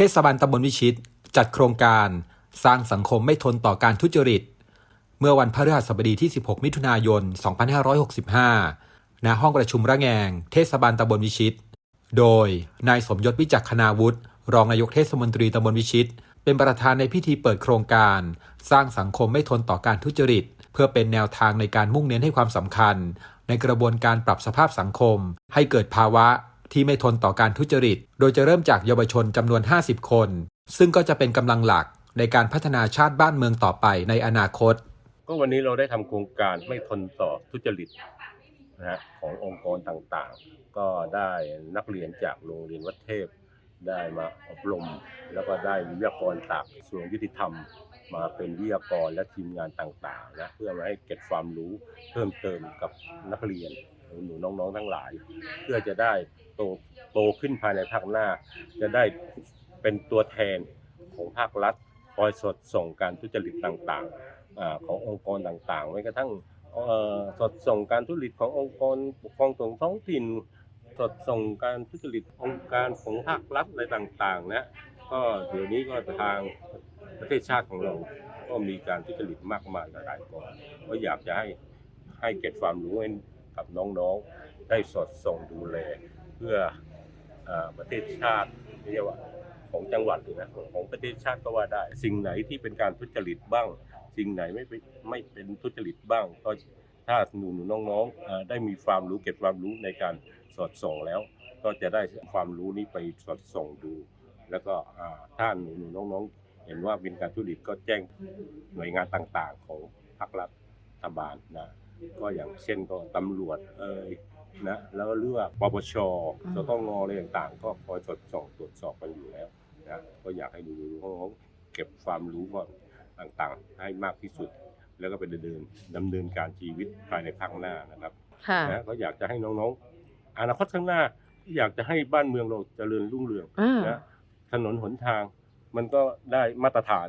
เทศบาลตำบลวิชิต จัดโครงการสร้างสังคมไม่ทนต่อการทุจริต เมื่อวันพฤหัสบดีที่ 16 มิถุนายน 2565 ณ ห้องประชุมระแงง เทศบาลตำบลวิชิต โดยนายสมยศวิจักขณาวุฒิรองนายกเทศมนตรีตำบลวิชิต เป็นประธานในพิธีเปิดโครงการ สร้างสังคมไม่ทนต่อการทุจริต เพื่อเป็นแนวทางในการมุ่งเน้นให้ความสำคัญ ในกระบวนการปรับสภาพสังคม ให้เกิดภาวะ ที่ไม่ทนต่อการทุจริต โดยจะเริ่มจากเยาวชนจำนวน 50 คน ซึ่งก็จะเป็นกำลังหลักในการพัฒนาชาติบ้านเมืองต่อไปในอนาคต ก็วันนี้เราได้ทำโครงการไม่ทนต่อทุจริตนะฮะขององค์กรต่างๆ ก็ได้นักเรียนจากโรงเรียนวัดเทพ ได้มาอบรม แล้วก็ได้วิทยากรจากกระทรวงยุติธรรม มาเป็นวิทยากรและทีมงานต่างๆนะเพื่อมาให้เก็บความรู้เพิ่มเติมกับนักเรียน หนูๆน้องๆทั้งหลาย เพื่อจะได้โตโตขึ้นภายในภาคหน้า จะได้เป็นตัวแทนของภาครัฐคอยสอดส่งการทุจริตต่างๆขององค์กรต่างๆแม้กระทั่งสดส่งการทุจริตขององค์กรปกครองส่วนท้องถิ่น สดส่งการทุจริตองค์การของภาครัฐอะไรต่างๆนะก็เดี๋ยวนี้ก็ทางประเทศชาติของเราก็มีการทุจริตมากมายหลายกองก็อยากจะให้ให้เก็บความรู้ให้ กับน้องๆ ได้สอดส่องดูแลเพื่ออประเทศชาติเรียกว่าของจังหวัดหรือนะของประเทศชาติก็ว่าได้ สิ่งไหนที่เป็นการทุจริตบ้าง สิ่งไหนไม่เป็นไม่เป็นทุจริตบ้าง ก็ถ้าหนูหนูน้องๆได้มีความรู้เก็บความรู้ในการสอดส่องแล้ว ก็จะได้ความรู้นี้ไปสอดส่องดู แล้วก็อ่าถ้าหนูหนูน้องๆ เห็นว่าเป็นการทุจริตก็แจ้งหน่วยงานต่างๆ ของภาครัฐ บาลนะก็อย่างเช่นก็ตำรวจเอ่ยนะแล้วก็เลือกปปชสตงอะไรต่างๆ ก็คอยสอดส่องตรวจสอบกันอยู่แล้วนะก็อยากให้ดูน้องๆเก็บความรู้ก่อนต่างๆ ให้มากที่สุด แล้วก็ไปดำเนินดำเนินการชีวิตภายในภาคหน้านะครับค่ะนะก็อยากจะให้น้องๆอนาคตข้างหน้า อยากจะให้บ้านเมืองเราเจริญรุ่งเรืองอ่านะถนนหนทางมันก็ได้มาตรฐาน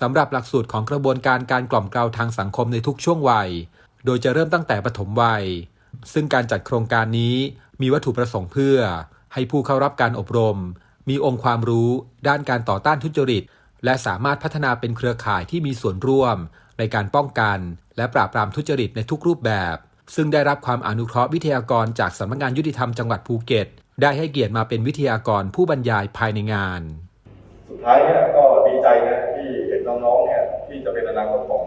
สำหรับหลักสูตรของกระบวนการการกล่อมเกลาทางสังคมในทุกช่วงวัย โดยจะเริ่มตั้งแต่ปฐมวัย ซึ่งการจัดโครงการนี้มีวัตถุประสงค์เพื่อ ให้ผู้เข้ารับการอบรม มีองค์ความรู้ ด้านการต่อต้านทุจริต และสามารถพัฒนาเป็นเครือข่ายที่มีส่วนร่วม ในการป้องกัน และปราบปรามทุจริตในทุกรูปแบบ ซึ่งได้รับความอนุเคราะห์วิทยากรจากสำนักงานยุติธรรมจังหวัดภูเก็ต ได้ให้เกียรติมาเป็นวิทยากรผู้บรรยายภายในงาน สุดท้ายเนี่ยก็ดีใจนะ นอนาคตของ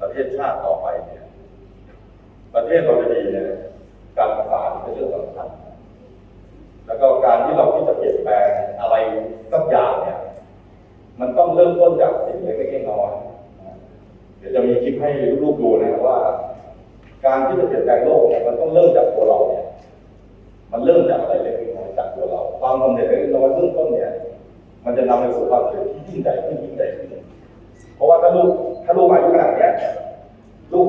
ประเทศชาติต่อไปเนี่ย ประเทศเราจะดีเนี่ยการศึกษาเป็นเรื่องสำคัญ แล้วก็การที่เราที่จะเปลี่ยนแปลงอะไรสักอย่างเนี่ย มันต้องเริ่มต้นจากสิ่งเล็กๆน้อยๆนะเดี๋ยวจะมีคลิปให้ลูกๆดูนะว่า การที่จะเปลี่ยนแปลงโลกเนี่ยมันต้องเริ่มจากตัวเราเนี่ย มันเริ่มจากอะไรเล็กๆน้อยๆจากตัวเรา ความสำเร็จเล็กๆน้อยๆเบื้องต้นเนี่ย มันจะนำไปสู่ความสำเร็จที่ยิ่งใหญ่ขึ้นยิ่งใหญ่ขึ้นเพราะว่าถ้าลูก ถ้าลูกอายุขนาดเนี้ยลูก